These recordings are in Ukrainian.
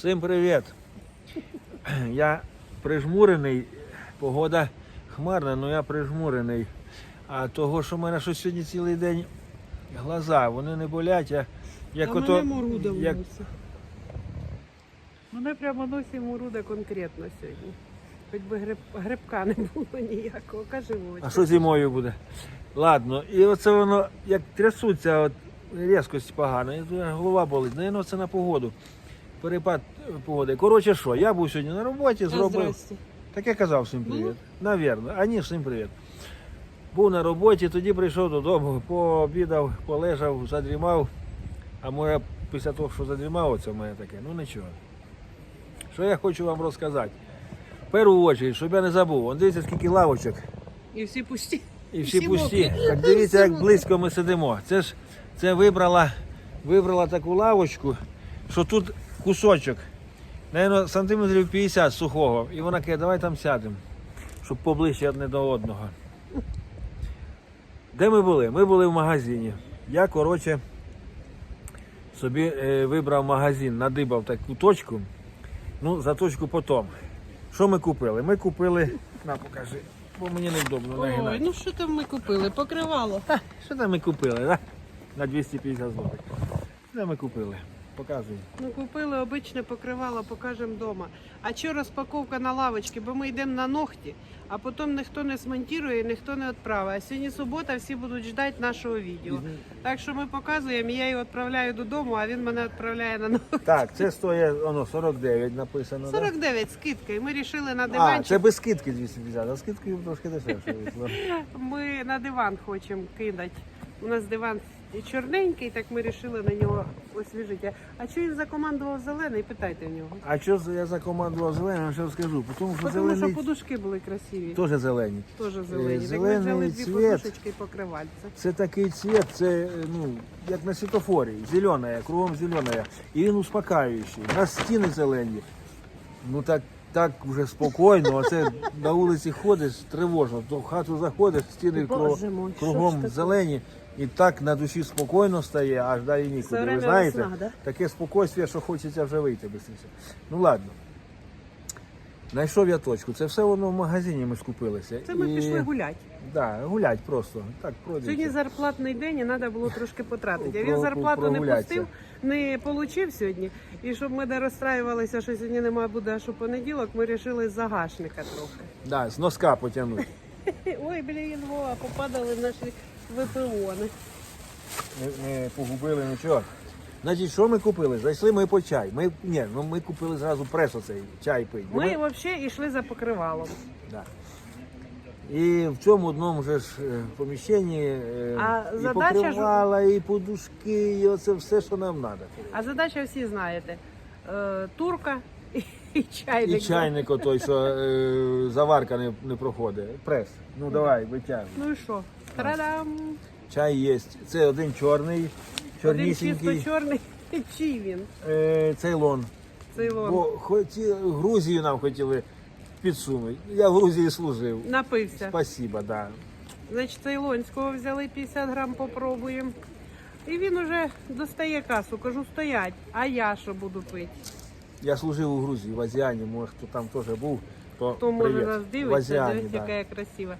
Всім привіт. Я прижмурений, погода хмарна, але я прижмурений. А того, що в мене щось сьогодні цілий день глаза, вони не болять, я як а ото. мене моруда в як. Мене прямо носі моруда конкретно сьогодні. Хоч би гриб, грибка не було ніякого. Кажи Володь. а що зимою буде? Ладно, і оце воно як трясуться, от різкость погана, голова болить. Наверно, це на погоду. Перепад е, погоди. Коротше, що, я був сьогодні на роботі, зробив. здрасте. Так я казав всім привіт. Навірно. А ні, всім привіт. Був на роботі, тоді прийшов додому, пообідав, полежав, задрімав. А може після того, що задрімав, оце в мене таке, ну нічого. Що я хочу вам розказати? В першу чергу, щоб я не забув, он дивіться, скільки лавочок. І всі пусті. І всі Всі пусті. мокрі. Так дивіться, Всі як мокрі. близько ми сидимо. Це ж це вибрала, вибрала таку лавочку, що тут кусочок, Наверно, сантиметрів 50 сухого. І вона каже, давай там сядемо, щоб поближче одне до одного. Де ми були? Ми були в магазині. Я, коротше, собі е, вибрав магазин, надибав таку точку. Ну, за точку потім. Що ми купили? Ми купили. На, покажи, бо мені невдобно нагинати. Ой, ну що там ми купили? Покривало. Що там ми купили, да? На 250 злотих. Що ми купили? Показуй. Ну купили обичне покривало, покажемо вдома. А що розпаковка на лавочці? Бо ми йдемо на ногті, а потім ніхто не смонтує, ніхто не відправить. А сьогодні субота, всі будуть ждати нашого відео. Так що ми показуємо, я його відправляю додому, а він мене відправляє на ногті. Так, це стоїть воно 49 написано. да? 49 скидка. І ми вирішили на А, диванчик. це без скидки 250, а скидкою трошки дешевше вийшло. Ми на диван хочемо кидати. У нас диван чорненький, так ми вирішили на нього освіжити. А що він закомандував зелений? Питайте в нього. А що за- я закомандував зеленим, я ще розкажу. Тому що Тому що подушки були красиві. теж зелений. Теж зелені. Так ми зелений взяли дві подушечки і покривальце. Це такий цвіт, це ну, як на світофорі, зелена, кругом зелена. І він успокаюючий. У нас стіни зелені. Ну так, так вже спокійно, а це на вулиці ходиш тривожно, то в хату заходиш, стіни Боже кругом зелені. І так на душі спокійно стає, аж далі нікуди. Ви знаєте, весна, да? таке спокійствие, що хочеться вже вийти швидше. Ну ладно. Знайшов я точку. Це все воно в магазині ми скупилися. Це ми І- пішли гуляти. Да, гулять просто. Так. Сьогодні зарплатний день і треба було трошки потратити. А він зарплату не пустив, не отримав сьогодні. І щоб ми не розстраювалися, що сьогодні немає буде у понеділок, ми вирішили з загашника трохи. Да, з носка потягнути. Ой, блін, Вова, попадали наші ВПОни. Не, не погубили нічого. Значить, що ми купили? Зайшли ми по чай. Ми, ні, ну ми купили зразу прес оцей, чай пить. Ми взагалі йшли за покривалом. да. І в цьому одному же ж е, поміщенні е, А і задача ж- покривала, і подушки, і оце все, що нам треба. А задача всі знаєте: е, турка і, і чайник. І чайник отой, що е, заварка не, не проходить. Прес. Ну давай, витягуй. Ну і що? Та-дам! Чай є. Це один чорний, Один чисто чорний. Чий він? Е, цейлон. Цейлон. Бо хоті, Грузію нам хотіли підсунути. Я в Грузії служив. Напився. Спасибо, да. Значить, цейлонського взяли 50 грам, попробуємо. І він уже достає касу. Кажу, стоять. А я що буду пити? Я служив у Грузії, в Азіані, може хто там теж був, то Хто може нас дивиться, дивіться, да. яка красива.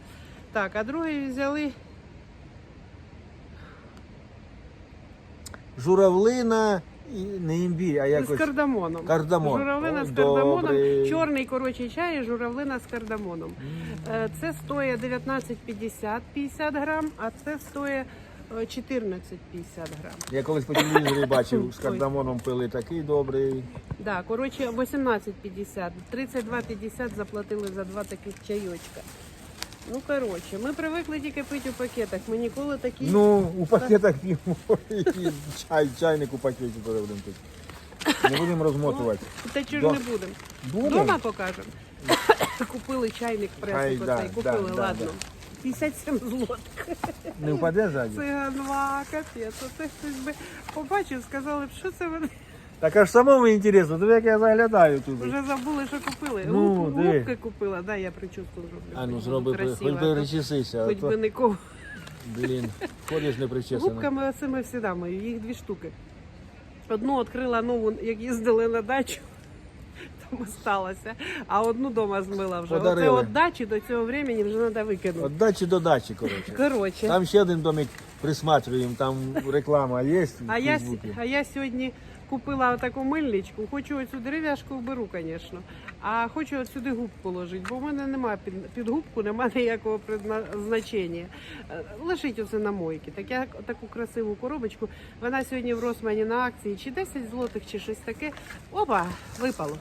Так, а другий взяли Журавлина і не імбір, а з кардамоном. Кардамон. Журавлина О, з кардамоном. добрий. Чорний коротший чай і журавлина з кардамоном. Е, Це стоїть 19,50 50 грам, а це стоїть е, 14,50 грам. Я колись по телевізорі бачив, з кардамоном пили такий добрий. Да, коротше, 18,50. 32,50 заплатили за два таких чайочка. Ну, коротше, ми привикли тільки пити у пакетах. Ми ніколи такі. Ну, у пакетах п'ємо і чай, чайник у пакеті будемо пити. Не будемо розмотувати. Та чого ж не будемо? Будемо? Дома покажемо. Купили чайник Ай, пресик да, оцей, да, купили, да, ладно. да. 57 злотих. Не впаде ззаді? Це ганва, капець. Оце хтось би побачив, сказали б, що це ви Так аж самому інтересно, то як я заглядаю туди. вже забули, що купили. Ну, Губ- диви. губки купила, да, я прическу зроблю. А ну зроби, хоч красиво, би а то розчесися, а Хоч би то, нікого. блін, ходиш не причесана. Губками оцими всіда мою, їх дві штуки. Одну відкрила нову, як їздили на дачу. там осталося, а одну вдома змила вже. Оце Подарили. от дачі до цього времени вже треба викинути. От дачі до дачі, коротше. Коротше. Там ще один домик присматриваємо, там реклама є. в А я, с- Фейсбуці. а я сьогодні купила таку мильничку. Хочу оцю дерев'яшку вберу, звісно. А хочу от сюди губку положити, бо в мене немає під, під губку, немає ніякого призначення. Е, Лишить оце на мойки. Так я таку красиву коробочку. Вона сьогодні в Росмані на акції, чи 10 злотих, чи щось таке. Опа, випало.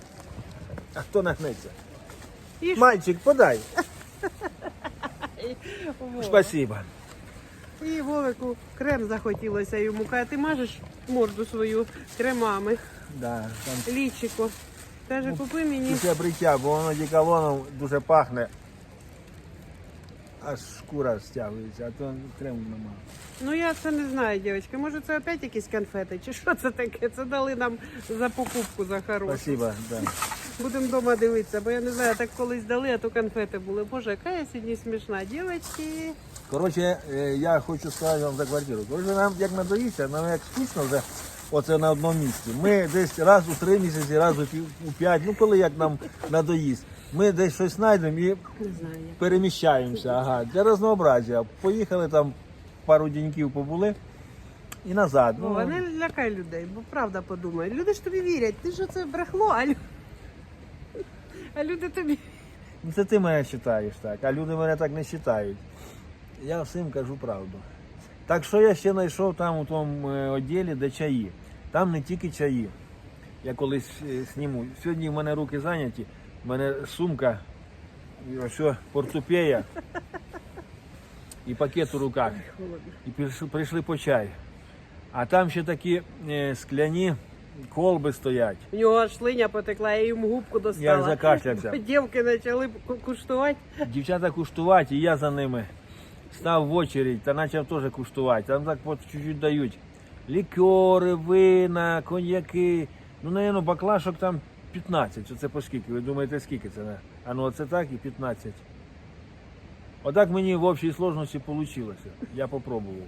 А хто нагнеться? І Мальчик, подай. Спасибо. І Вовику крем захотілося йому. Каже, ти мажеш морду свою кремами. Да, там Лічико. Каже, купи мені. після бриття, бо воно діколоном дуже пахне. Аж шкура стягується, а то крему нема. Ну я це не знаю, дівчатка. Може це опять якісь конфети? Чи що це таке? Це дали нам за покупку за хорошу. Спасибо. Да. Будемо вдома дивитися, бо я не знаю, так колись дали, а то конфети були. Боже, яка я сьогодні смішна. Дівчатки. Коротше, е, я хочу сказати вам за квартиру. Коротше, нам як надоїться, нам як скучно вже оце на одному місці. Ми десь раз у три місяці, раз у пів- у п'ять, ну коли як нам надоїсть. Ми десь щось знайдемо і переміщаємося. Ага, для разнообразія. Поїхали там пару деньків побули і назад. Ну, не лякай людей, бо правда подумає. Люди ж тобі вірять. Ти ж це брехло, а, лю... а люди тобі. ну, це ти мене вважаєш так, а люди мене так не вважають. Я всім кажу правду. Так що я ще знайшов там у тому е, відділі, де чаї. Там не тільки чаї. Я колись е, зніму. Сьогодні в мене руки зайняті, в мене сумка, ось портупея і пакет у руках. І прийшли, прийшли по чай. А там ще такі е, скляні колби стоять. У нього аж слиня потекла, я йому губку достала. Я закашлявся. Дівки почали куштувати. Дівчата куштувати, і я за ними став в очередь та почав теж куштувати. Там так по чуть-чуть дають. Лікери, вина, коньяки. Ну, напевно, баклашок там 15. Оце по скільки? Ви думаєте, скільки це? А ну оце так і 15. Отак мені в общій сложності вийшло. Я попробував.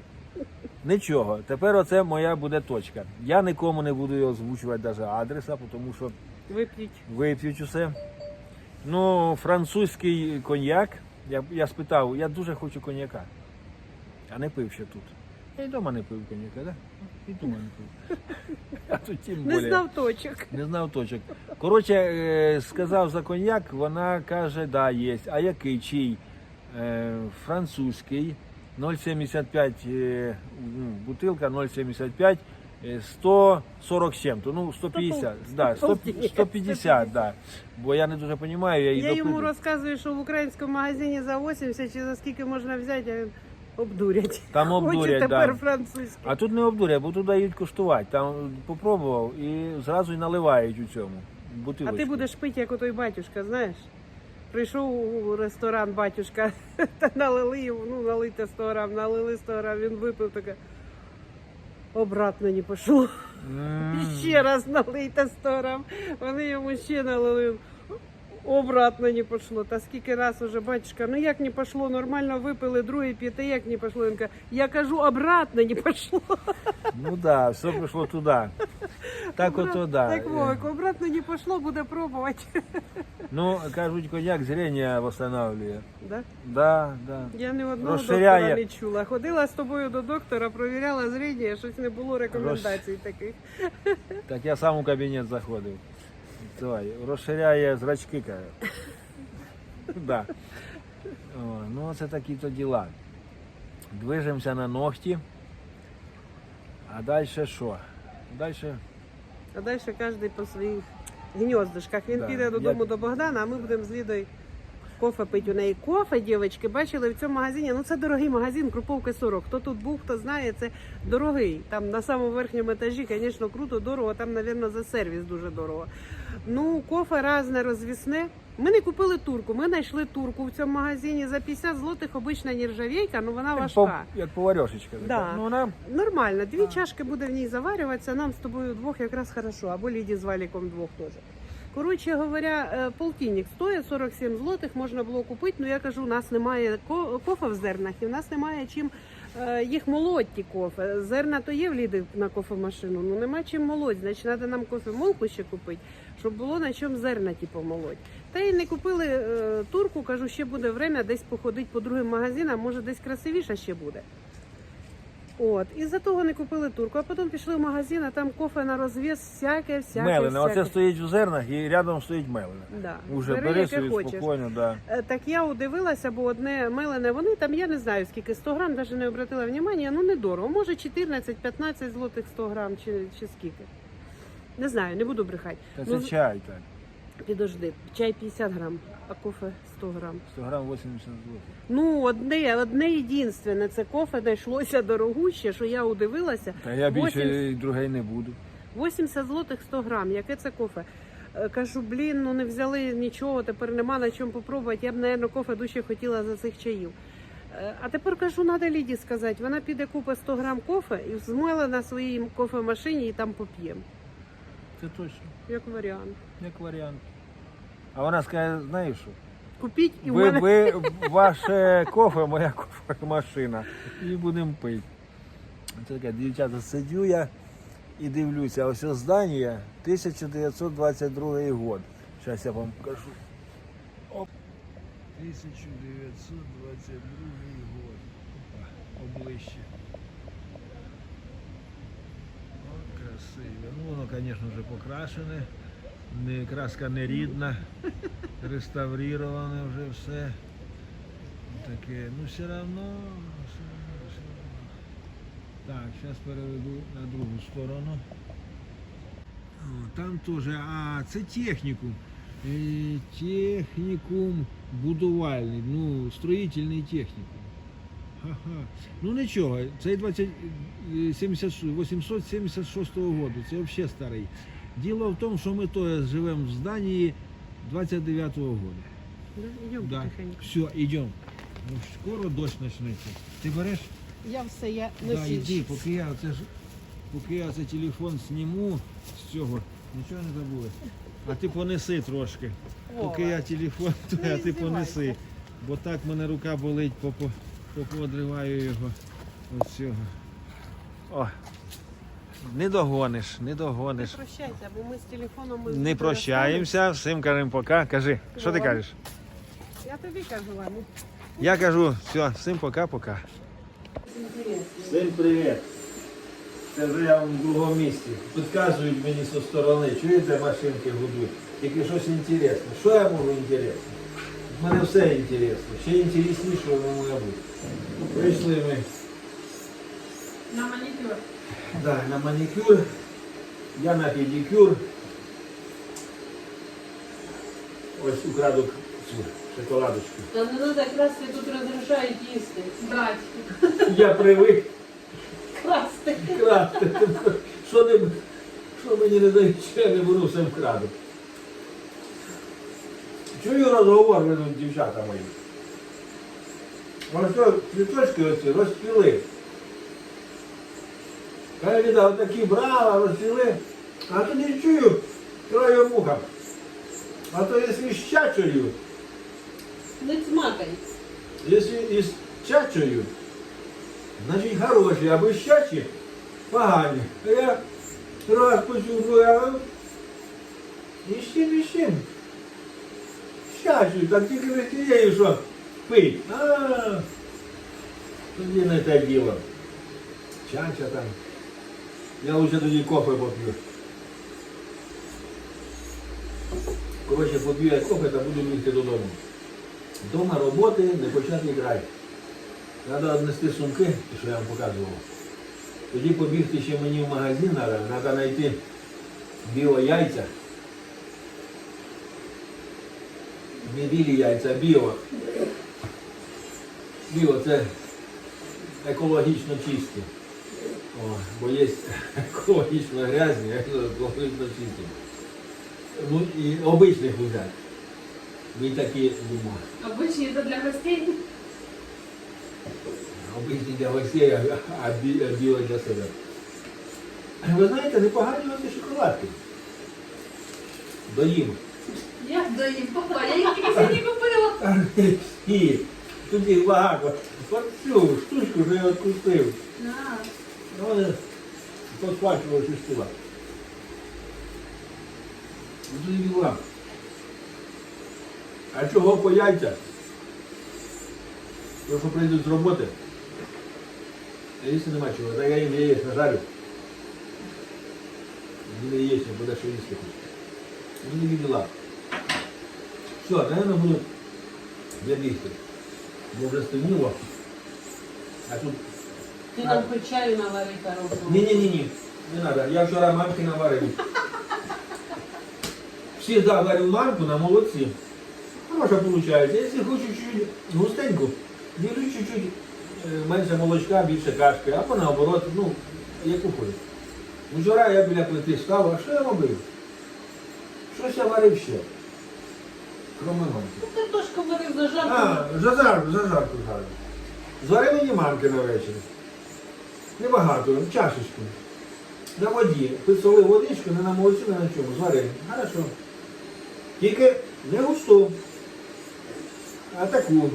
Нічого. Тепер оце моя буде точка. Я нікому не буду його озвучувати навіть адреса, тому що Вип'ють. вип'ють усе. Ну, французький коньяк. Я, я спитав, я дуже хочу коньяка. А не пив ще тут. Я й вдома не пив коньяка, так? Да? І вдома не пив. А тут тим Не більше. знав точок. Не знав точок. Коротше, е, сказав за коньяк, вона каже, да, є. А який чий? Е, французький, 0,75 е, ну, бутилка 0,75, е, 140 чим-то, ну 150, да, 100, 150, да. Бо я не дуже розумію, я її Я йому допитую. розказую, що в українському магазині за 80 чи за скільки можна взяти, а він обдурять. Там Хоче обдурять, тепер да. французький. А тут не обдурять, бо тут дають коштувати. Там попробував і зразу й наливають у цьому. А Бутилочку. ти будеш пити, як отой батюшка, знаєш? Прийшов у ресторан батюшка, та налили йому, ну налити 100 грам, налили 100 грам, він випив таке. Обратно не пішло. Mm. Ще раз налийте 100 грам. Вони йому ще налили. Обратно не пішло. Та скільки раз уже батюшка, ну як не пішло, нормально випили, другий п'яти, як не пішло. Він каже, я кажу, обратно не пішло. Ну да, все пішло туди. Так ото да. Так, Вовик, обратно не пішло, буде пробувати. Ну, кажуть, коньяк зрення восстанавливає. Да? Да, да. Я ні одного Розширяє. доктора не чула. Ходила з тобою до доктора, провіряла зріння, щось не було рекомендацій таких. Так я сам у кабінет заходив. Давай, розширяє зрачки, каже. Да. О, ну, це такі то діла. Движемося на ногті. А далі що? Далі А далі кожен по своїх гніздишках. Він Да. піде додому Я- до Богдана, а ми будемо з Лідою кофе пити у неї. Кофе, дівчатки, бачили в цьому магазині. Ну це дорогий магазин, Круповка 40. Хто тут був, хто знає, це дорогий. Там на самому верхньому етажі, звісно, круто, дорого. Там, мабуть, за сервіс дуже дорого. Ну, кофе різне, розвісне. Ми не купили турку. Ми знайшли турку в цьому магазині за 50 злотих. Обична нержавійка, ну вона як, важка. по, як поварьошечка. Да. Ну, вона Нормально, дві чашки буде в ній заварюватися, нам з тобою двох якраз хорошо, або Ліді з Валіком двох теж. Коротше говоря, е, полтинник стоїть 47 злотих, можна було купити, але я кажу, у нас немає кофе в зернах і в нас немає чим е, їх молоть ті кофе. Зерна то є в Ліди на кофемашину, ну нема чим молоть, значить треба нам кофемолку ще купити, щоб було на чому зерна ті помолоть. Та й не купили е, турку, кажу, ще буде время десь походити по другим магазинам, може десь красивіше ще буде. От, і за того не купили турку, а потім пішли в магазин, а там кофе на розв'яз, всяке, всяке. Мелене, всяке. оце стоїть у зернах і рядом стоїть мелене. Да. Уже Бери, бери яке собі хочеш. спокійно, да. Е, Так я удивилася, бо одне мелене, вони там, я не знаю скільки, 100 грам, навіть не обратила внимання, ну недорого. Може 14-15 злотих 100 грам чи, чи скільки. Не знаю, не буду брехати. Та Ну, це чай так. Підожди, чай 50 грам, а кофе 100 грам. 100 грам 80 злотих. Ну, одне, одне єдинственне, це кофе знайшлося дорогуще, що я удивилася. Та я більше 80 і другий не буду. 80 злотих 100 грам, яке це кофе? Е, Кажу, блін, ну не взяли нічого, тепер нема на чому попробувати. Я б, мабуть, кофе дужче хотіла за цих чаїв. Е, А тепер кажу, треба Ліді сказати, вона піде купить 100 грам кофе і змила на своїй кофемашині і там поп'ємо. Це точно, Як варіант. як варіант. А вона скаже, знаєш що? Купіть і Ви, мене. ви ваше кофе, моя кофемашина. І будемо пити. Це таке, дівчата, сидю я і дивлюся, ось здання 1922 год. Зараз я вам покажу. 1922 год. Опа, оближче. О, красиве. Ну, воно, звісно, вже покрашене. Не, краска не рідна, реставрироване вже все. Таке, ну все равно. Так, зараз переведу на другу сторону. Там теж, а, це технікум. Е, Технікум будувальний, ну, строїтельний технікум. Ага. Ну нічого, цей 20, е, 70 876 року, це взагалі старий. Діло в тому, що ми то живемо в зданні 29-го року. Да, Йдемо Да. Все, йдемо. Ну, скоро дощ почнеться. Ти береш? Я все, я Да, іди, поки я оце ж, поки я цей телефон зніму з цього, нічого не забули. А ти понеси трошки. Поки я телефон, то а ти понеси. Бо так мене рука болить, попо, поподриваю його. Ось цього. О, не догониш, не Не прощайся, бо ми з телефоном... ми Не прощаємося, всім кажемо пока. Кажи, що ти кажеш? Я тобі кажу, Ваня. Я кажу, все, всім пока-пока. Всім привіт. Це вже я в другому місці. Підказують мені зі сторони, чуєте, машинки гудуть. Тільки щось інтересне. Що я можу інтересне? В мене все інтересно. Ще інтересніше воно може бути. Прийшли ми На манікюр. да, на манікюр, я на педикюр. Ось украду цю шоколадочку. Та не треба красти, тут розрушають їсти. Брать. Я привик. Красти. Красти. Що, не, що мені не дають, що я не беру, все вкраду. Чую розговор ведуть дівчата мої. Вони що, цвіточки оці розцвіли. Каже, Ліда, отакі брала, розцвіли. А тоді чую краю муха. А то якщо з чачою, Не цмакай. Якщо із чачою, значить хороші, а без погані. А я раз почув, а і з чим, і з чим? З так тільки не що пить. А, тоді не те діло. Чача там. Я лучше тоді кофе поп'ю. Коротше, поп'ю я кофе та буду бігти додому. Дома роботи не почати грати. Треба віднести сумки, що я вам показував. Тоді побігти ще мені в магазин треба знайти біло яйця. Не білі яйця, а біо. Біо це екологічно чисті. О, бо є екологічно грязні, екологічно чисті. Ну і обичних взяти. Ви такі думали. Обычно это для гостей. Обичні для гостей, а, а бі- а біле для себе. Ви знаєте, непогані оці шоколадки. Доїм. Доим. Папа, я их тебе сегодня купила. І тут їх багато. От цю штучку вже я відкусив. На. Ну, шістила. Ну, тоді діла. А чого по яйцях? Тому що прийдуть з роботи. А їсти нема чого. Та я їм яєць нажарю. Буде яєць, не буде що їсти. Ну, не діла. Все, наверное, буду я бігти. Бо вже стемніло. А тут Ти нам хоч чаю навари хорошого. ні-ні-ні, не надо. Я вчора манки наварив. Всегда варю манку на молодці. Хороша виходить. Якщо хочу чуть густеньку, ділю чуть-чуть е, менше молочка, більше кашки, або наоборот, ну, яку хочеш. Вчора я біля плити став, а що я робив? Щось я варив ще. Кроме манки. Ну, варив зажарку. А, зажарку, зажарку жарю. Звари мені манки на вечір. Небагато, в чашечку. На воді. Підсолив водичку, не на молоці, не на чому. Звари. Хорошо. Тільки не густу. А таку.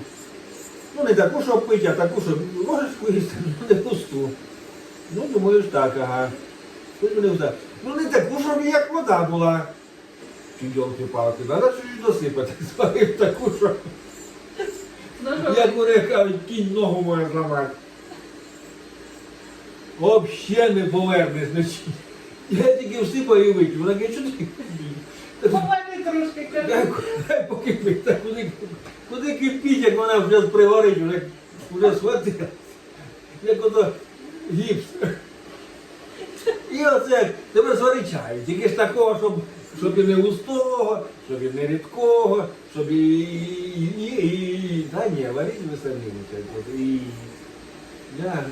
Ну не таку, щоб пити, а таку, щоб ложечку їсти, ну не густу. Ну, думаю ж так, ага. Тут мене так. Ну не таку, щоб як вода була. Йолки-палки, треба щось досипати. Зварив таку, що. Як вони кажуть, кінь ногу може зламати. Взагалі не повернеш ночі. Я тільки всипаю і вип'ю. Вона каже, що ти? Поварни трошки, каже. дай покипить, та куди, куди кипіть, як вона вже пригорить, вже, вже схватила. Як ото гіпс. І оце тебе звари чай. Тільки ж такого, щоб, щоб і не густого, щоб і не рідкого, щоб і. і, і. Та ні, варіть ви самі. І. Я...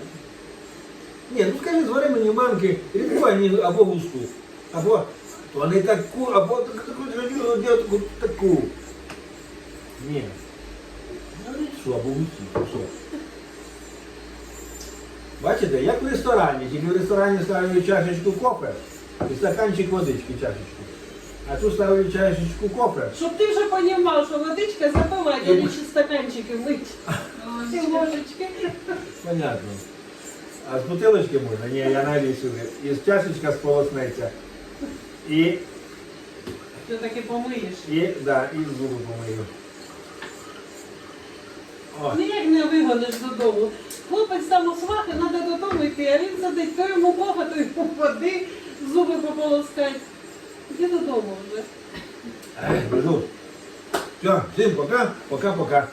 Ні, ну скажи, звари мені манки рідку, а ні, або густу. Або то не таку, або таку, таку, таку. Ні. Ну що, або густі, що? Бачите, як в ресторані, тільки в ресторані ставлю чашечку кофе і стаканчик водички чашечку. А тут ставлю чашечку кофе. Щоб ти вже розумів, що водичка запивати, а не чи стаканчики мить. Ці ложечки. Понятно. А з бутилочки можна? Ні, я сюди. І з чашечка сполоснеться. І, Ти таки помиєш. і, да, і зуби помию. О. Ніяк не вигониш додому. Хлопець там у свахи, треба додому йти, а він сидить, то йому Бога, то йому води, зуби пополоскать. Іди додому вже. Ай, бежу. Все, всім пока, пока-пока.